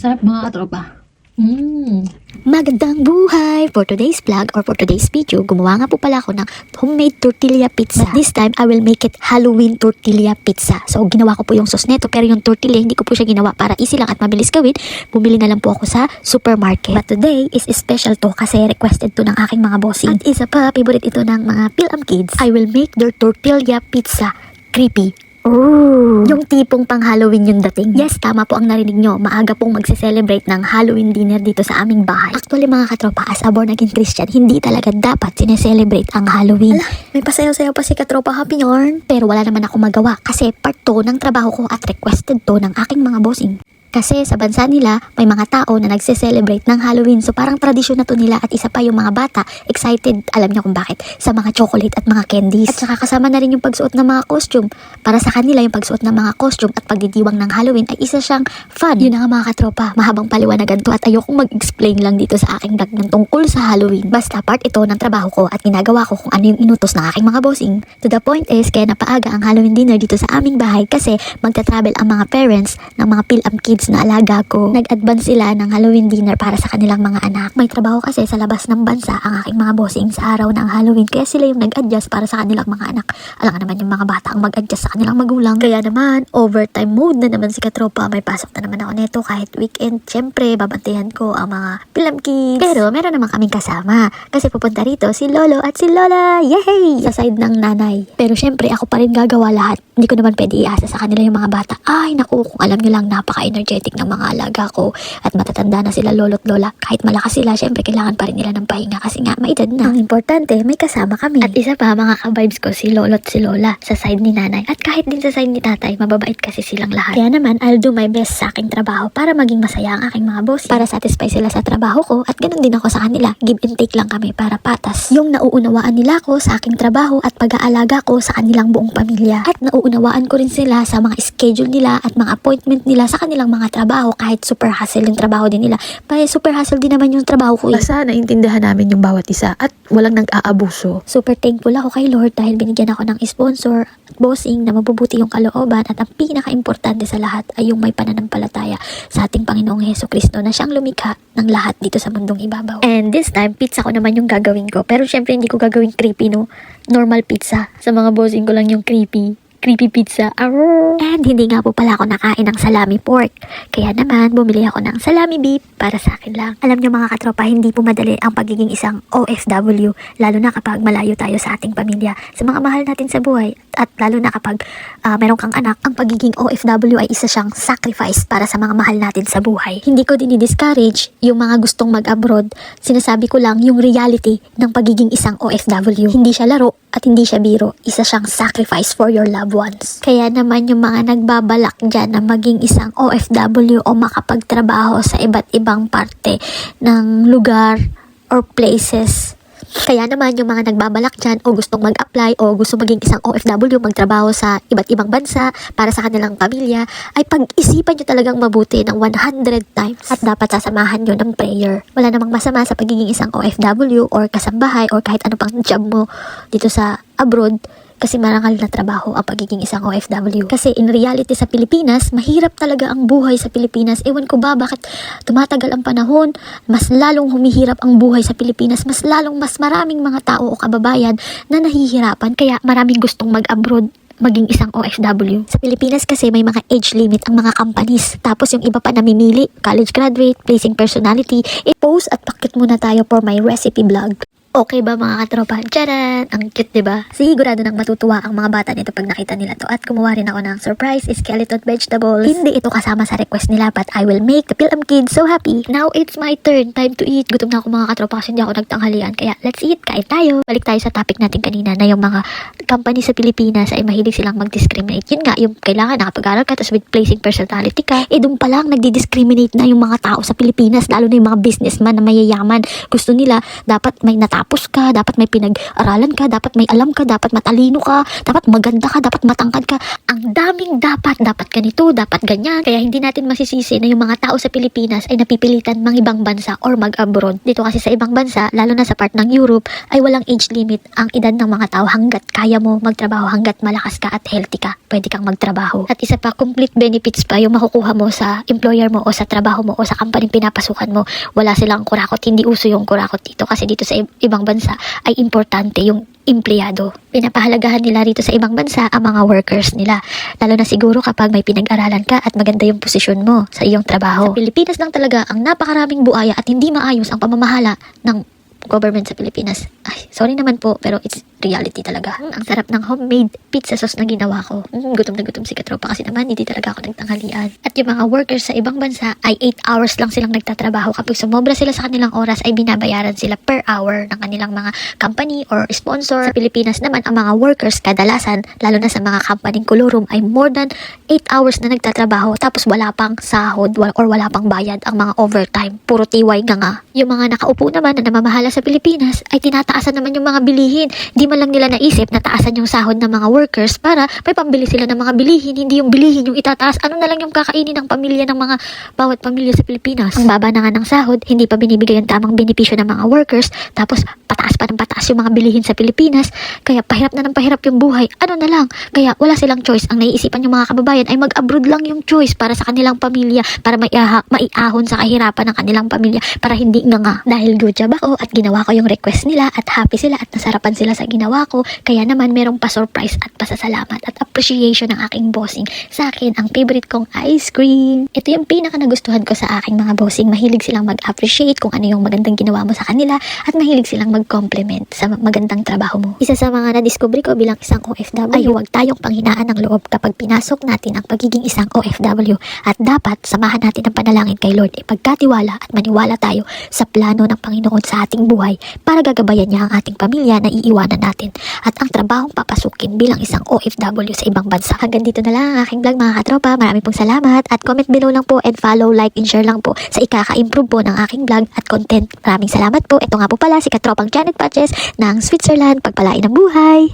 Sarap mga katropa. Mmm. Magandang buhay! For today's vlog or for today's video, gumawa nga po pala ako ng homemade tortilla pizza. But this time, I will make it Halloween tortilla pizza. So, ginawa ko po yung sauce neto, pero yung tortilla, hindi ko po siya ginawa para easy lang at mabilis gawin. Bumili na lang po ako sa supermarket. But today is special to kasi requested to ng aking mga bossing. At isa pa, favorite ito ng mga Pilam kids. I will make their tortilla pizza creepy Ooh. Yung tipong pang Halloween yung dating. Yes, tama po ang narinig nyo. Maaga pong magse-celebrate ng Halloween dinner dito sa aming bahay. Actually mga katropa, as a born again Christian, hindi talaga dapat sineselebrate ang Halloween. Ala, may pasayaw-sayaw pa si katropa Happy Yarn. Pero wala naman ako magawa kasi part to ng trabaho ko at requested to ng aking mga bossing. Kasi sa bansa nila, may mga tao na nagse-celebrate ng Halloween. So parang tradisyon na to nila at isa pa yung mga bata, excited, alam niyo kung bakit, sa mga chocolate at mga candies. At saka kasama na rin yung pagsuot ng mga costume. Para sa kanila, yung pagsuot ng mga costume at pagdidiwang ng Halloween ay isa siyang fun. Yun na nga mga katropa, mahabang paliwanagan to at ayokong mag-explain lang dito sa aking vlog ng tungkol sa Halloween. Basta part ito ng trabaho ko at ginagawa ko kung ano yung inutos ng aking mga bossing. To the point is, kaya napaaga ang Halloween dinner dito sa aming bahay kasi magta-travel ang mga parents ng mga Pilam kids na alaga ko. Nag-advance sila ng Halloween dinner para sa kanilang mga anak. May trabaho kasi sa labas ng bansa ang aking mga bossing sa araw ng Halloween kaya sila yung nag-adjust para sa kanilang mga anak. Alam naman yung mga bata ang mag-adjust sa kanilang magulang. Kaya naman, overtime mode na naman si Katropa. May pasok na naman ako neto kahit weekend. Siyempre, babantayan ko ang mga Pilam kids. Pero meron naman kaming kasama kasi pupunta rito si Lolo at si Lola. Yay! Sa side ng nanay. Pero siyempre, ako pa rin gagawa lahat. Hindi ko naman pwede iasa sa kanila yung mga bata. Ay, naku, kung alam nyo lang, napaka-energetic ng mga alaga ko at matatanda na sila lolo't lola. Kahit malakas sila, syempre kailangan pa rin nila ng pahinga kasi nga may edad na. Ang importante, may kasama kami. At isa pa, mga ka-vibes ko, si lolo't si lola sa side ni nanay. At kahit din sa side ni tatay, mababait kasi silang lahat. Kaya naman, I'll do my best sa aking trabaho para maging masaya ang aking mga boss. Para satisfy sila sa trabaho ko at ganun din ako sa kanila. Give and take lang kami para patas. Yung nauunawaan nila ko sa aking trabaho at pag-aalaga ko sa kanilang buong pamilya. At nauunawaan ko rin sila sa mga schedule nila at mga appointment nila sa kanilang mga trabaho kahit super hustle yung trabaho din nila. Kaya super hustle din naman yung trabaho ko eh. Basta naintindihan namin yung bawat isa at walang nag-aabuso. Super thankful ako kay Lord dahil binigyan ako ng sponsor at bossing na mabubuti yung kalooban at ang pinaka-importante sa lahat ay yung may pananampalataya sa ating Panginoong Heso Kristo na siyang lumikha ng lahat dito sa mundong ibabaw. And this time, pizza ko naman yung gagawin ko. Pero syempre hindi ko gagawin creepy no. Normal pizza. Sa mga bossing ko lang yung creepy creepy pizza. Arr! And hindi nga po pala ako nakain ng salami pork. Kaya naman, bumili ako ng salami beef para sa akin lang. Alam nyo mga katropa, hindi po madali ang pagiging isang OFW, lalo na kapag malayo tayo sa ating pamilya, sa mga mahal natin sa buhay, at lalo na kapag ah, meron kang anak, ang pagiging OFW ay isa siyang sacrifice para sa mga mahal natin sa buhay. Hindi ko din i-discourage yung mga gustong mag-abroad. Sinasabi ko lang yung reality ng pagiging isang OFW. Hindi siya laro at hindi siya biro. Isa siyang sacrifice for your loved ones. Kaya naman yung mga nagbabalak dyan na maging isang OFW o makapagtrabaho sa iba't ibang parte ng lugar or places. Kaya naman yung mga nagbabalak dyan o gustong mag-apply o gusto maging isang OFW, magtrabaho sa iba't ibang bansa para sa kanilang pamilya, ay pag-isipan nyo talagang mabuti ng 100 times at dapat sasamahan nyo ng prayer. Wala namang masama sa pagiging isang OFW or kasambahay or kahit ano pang job mo dito sa abroad kasi marangal na trabaho ang pagiging isang OFW. Kasi in reality sa Pilipinas, mahirap talaga ang buhay sa Pilipinas. Ewan ko ba bakit tumatagal ang panahon, mas lalong humihirap ang buhay sa Pilipinas, mas lalong mas maraming mga tao o kababayan na nahihirapan kaya maraming gustong mag-abroad maging isang OFW. Sa Pilipinas kasi may mga age limit ang mga companies. Tapos yung iba pa namimili, college graduate, placing personality, i-post at pakit muna tayo for my recipe vlog. Okay ba mga katropa? Charan! Ang cute, di ba? Sigurado nang matutuwa ang mga bata nito pag nakita nila to. At kumuha rin ako ng surprise skeleton vegetables. Hindi ito kasama sa request nila but I will make the Pilam kids so happy. Now it's my turn. Time to eat. Gutom na ako mga katropa kasi hindi ako nagtanghalian. Kaya let's eat. Kain tayo. Balik tayo sa topic natin kanina na yung mga company sa Pilipinas ay mahilig silang mag-discriminate. Yun nga, yung kailangan nakapag-aral ka tapos with placing personality ka. Eh doon pa lang nagdi-discriminate na yung mga tao sa Pilipinas lalo na yung mga businessman na mayayaman. Gusto nila dapat may nata natapos ka, dapat may pinag-aralan ka, dapat may alam ka, dapat matalino ka, dapat maganda ka, dapat matangkad ka. Ang daming dapat, dapat ganito, dapat ganyan. Kaya hindi natin masisisi na yung mga tao sa Pilipinas ay napipilitan mang ibang bansa or mag-abroad. Dito kasi sa ibang bansa, lalo na sa part ng Europe, ay walang age limit ang edad ng mga tao hanggat kaya mo magtrabaho, hanggat malakas ka at healthy ka, pwede kang magtrabaho. At isa pa, complete benefits pa yung makukuha mo sa employer mo o sa trabaho mo o sa company pinapasukan mo. Wala silang kurakot, hindi uso yung kurakot dito kasi dito sa i- ibang bansa ay importante yung empleyado. Pinapahalagahan nila rito sa ibang bansa ang mga workers nila. Lalo na siguro kapag may pinag-aralan ka at maganda yung posisyon mo sa iyong trabaho. Sa Pilipinas lang talaga ang napakaraming buaya at hindi maayos ang pamamahala ng government sa Pilipinas. Ay, sorry naman po, pero it's reality talaga. Ang sarap ng homemade pizza sauce na ginawa ko. Mm, gutom na gutom si Katropa kasi naman hindi talaga ako nagtanghalian. At yung mga workers sa ibang bansa ay 8 hours lang silang nagtatrabaho. Kapag sumobra sila sa kanilang oras ay binabayaran sila per hour ng kanilang mga company or sponsor. Sa Pilipinas naman, ang mga workers kadalasan, lalo na sa mga company kolorum, ay more than 8 hours na nagtatrabaho tapos wala pang sahod or wala pang bayad ang mga overtime. Puro tiway nga nga. Yung mga nakaupo naman na namamahala sa Pilipinas ay tinataasan naman yung mga bilihin. Di man lang nila naisip na taasan yung sahod ng mga workers para may pambili sila ng mga bilihin, hindi yung bilihin yung itataas. Ano na lang yung kakainin ng pamilya ng mga bawat pamilya sa Pilipinas. Ang baba na nga ng sahod, hindi pa binibigay ang tamang benepisyo ng mga workers, tapos pataas pa ng pataas yung mga bilihin sa Pilipinas, kaya pahirap na ng pahirap yung buhay. Ano na lang, kaya wala silang choice. Ang naiisipan yung mga kababayan ay mag-abroad lang yung choice para sa kanilang pamilya, para maiaha, maiahon sa kahirapan ng kanilang pamilya, para hindi nga nga. Dahil good job ako at ginawa ko yung request nila at happy sila at nasarapan sila sa ginawa ko, kaya naman merong pa-surprise at pasasalamat at appreciation ng aking bossing sa akin ang favorite kong ice cream. Ito yung pinaka nagustuhan ko sa aking mga bossing. Mahilig silang mag-appreciate kung ano yung magandang ginawa mo sa kanila at mahilig silang mag-compliment sa magandang trabaho mo. Isa sa mga na-discover ko bilang isang OFW ay huwag tayong panghinaan ng loob kapag pinasok natin ang pagiging isang OFW at dapat samahan natin ang panalangin kay Lord ipagkatiwala at maniwala tayo sa plano ng Panginoon sa ating buhay para gagabayan niya ang ating pamilya na iiwanan natin at ang trabahong papasukin bilang isang OFW sa ibang bansa. Hanggang dito na lang ang aking vlog mga katropa. Maraming pong salamat at comment below lang po and follow, like, and share lang po sa ikaka-improve po ng aking vlog at content. Maraming salamat po. Ito nga po pala si Katropang Janet Patches ng Switzerland. Pagpalain ng buhay!